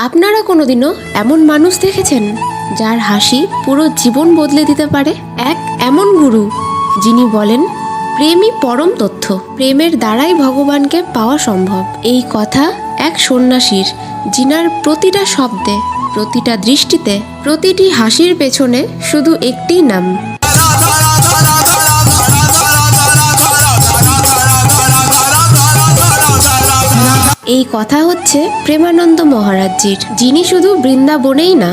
আপনারা কোনোদিনও এমন মানুষ দেখেছেন যার হাসি পুরো জীবন বদলে দিতে পারে? এক এমন গুরু, যিনি বলেন, প্রেমই পরম তথ্য। প্রেমের দ্বারাই ভগবানকে পাওয়া সম্ভব। এই কথা এক সন্ন্যাসীর, যিনার প্রতিটা শব্দে, প্রতিটা দৃষ্টিতে, প্রতিটি হাসির পেছনে শুধু একটিই নাম। এই কথা হচ্ছে প্রেমানন্দ মহারাজজির যিনি শুধু বৃন্দাবনেই না,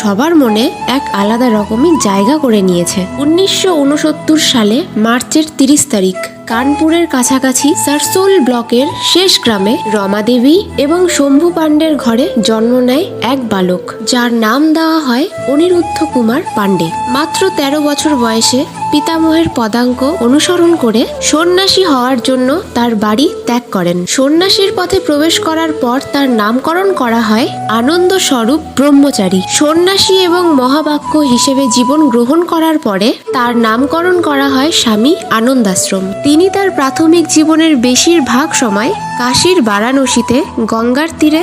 সবার মনে এক আলাদা রকমের জায়গা করে নিয়েছে। উনিশশো উনসত্তর সালে মার্চের তিরিশ তারিখ, কানপুরের কাছাকাছি সারসোল ব্লকের শেষ গ্রামে রমা দেবী এবং শম্ভু পাণ্ডের ঘরে জন্ম নেয় এক বালক, যার নাম দেওয়া হয় অনিরুদ্ধ কুমার পাণ্ডে। মাত্র তেরো বছর বয়সে পিতামহের পদাঙ্ক অনুসরণ করে সন্ন্যাসী হওয়ার জন্য তার বাড়ি ত্যাগ করেন। সন্ন্যাসীর পথে প্রবেশ করার পর তার নামকরণ করা হয় আনন্দ স্বরূপ ব্রহ্মচারী। সন্ন্যাসী এবং মহাবাক্য হিসেবে জীবন গ্রহণ করার পরে তার নামকরণ করা হয় স্বামী আনন্দাশ্রম। তিনি তার প্রাথমিক জীবনের বেশিরভাগ সময় কাশীর বারাণসীতে গঙ্গার তীরে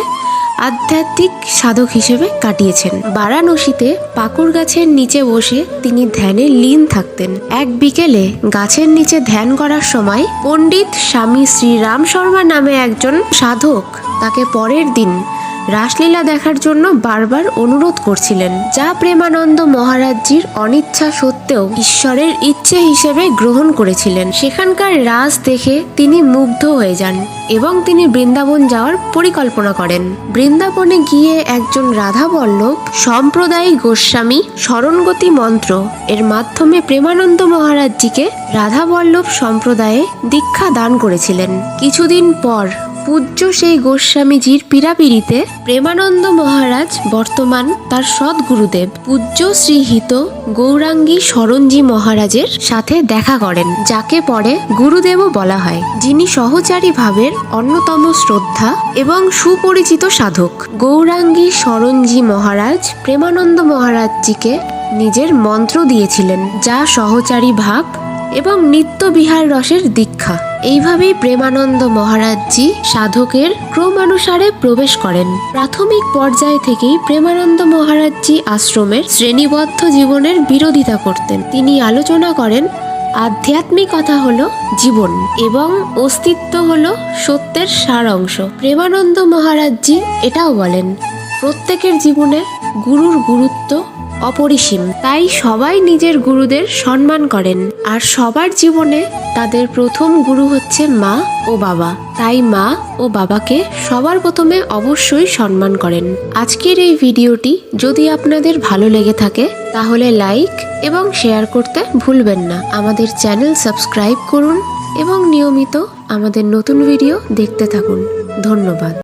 আধ্যাত্মিক সাধক হিসেবে কাটিয়েছেন। বারাণসীতে পাকুর গাছের নিচে বসে তিনি ধ্যানে লীন থাকতেন। এক বিকেলে গাছের নিচে ধ্যান করার সময় পণ্ডিত স্বামী শ্রী রাম শর্মা নামে একজন সাধক তাকে পরের দিন রাসলীলা দেখার জন্য বারবার অনুরোধ করছিলেন, যা প্রেমানন্দ মহারাজজির অনিচ্ছা সত্ত্বেও ঈশ্বরের ইচ্ছে হিসেবে গ্রহণ করেছিলেন। সেখানকার রাস দেখে তিনি মুগ্ধ হয়ে যান এবং তিনি বৃন্দাবন যাওয়ার পরিকল্পনা করেন। বৃন্দাবনে গিয়ে একজন রাধা বল্লভ সম্প্রদায়িক গোস্বামী স্মরণগতি মন্ত্র এর মাধ্যমে প্রেমানন্দ মহারাজজিকে রাধা বল্লভ সম্প্রদায়ে দীক্ষা দান করেছিলেন। কিছুদিন পর পূজ্য সেই গোস্বামীজির পীড়াপিড়িতে প্রেমানন্দ মহারাজ বর্তমান তার সৎ গুরুদেব পূজ্য শ্রীহিত গৌরাঙ্গী শরণজি মহারাজের সাথে দেখা করেন, যাকে পরে গুরুদেবও বলা হয়। যিনি সহচারী ভাবের অন্যতম শ্রদ্ধা এবং সুপরিচিত সাধক। গৌরাঙ্গী শরণজি মহারাজ প্রেমানন্দ মহারাজজিকে নিজের মন্ত্র দিয়েছিলেন, যা সহচারী ভাব এবং নিত্য বিহার রসের দীক্ষা। এইভাবেই প্রেমানন্দ মহারাজজি সাধকের ক্রমানুসারে প্রবেশ করেন। প্রাথমিক পর্যায় থেকেই প্রেমানন্দ মহারাজজি আশ্রমের শ্রেণীবদ্ধ জীবনের বিরোধিতা করতেন। তিনি আলোচনা করেন, আধ্যাত্মিকতা হল জীবন এবং অস্তিত্ব হল সত্যের সার অংশ প্রেমানন্দ মহারাজজি এটাও বলেন, প্রত্যেকের জীবনে গুরুর গুরুত্ব অপরিসীম। তাই সবাই নিজের গুরুদের সম্মান করেন। আর সবার জীবনে তাদের প্রথম গুরু হচ্ছে মা ও বাবা। তাই মা ও বাবাকে সবার প্রথমে অবশ্যই সম্মান করেন। আজকের এই ভিডিওটি যদি আপনাদের ভালো লেগে থাকে, তাহলে লাইক এবং শেয়ার করতে ভুলবেন না। আমাদের চ্যানেল সাবস্ক্রাইব করুন এবং নিয়মিত আমাদের নতুন ভিডিও দেখতে থাকুন। ধন্যবাদ।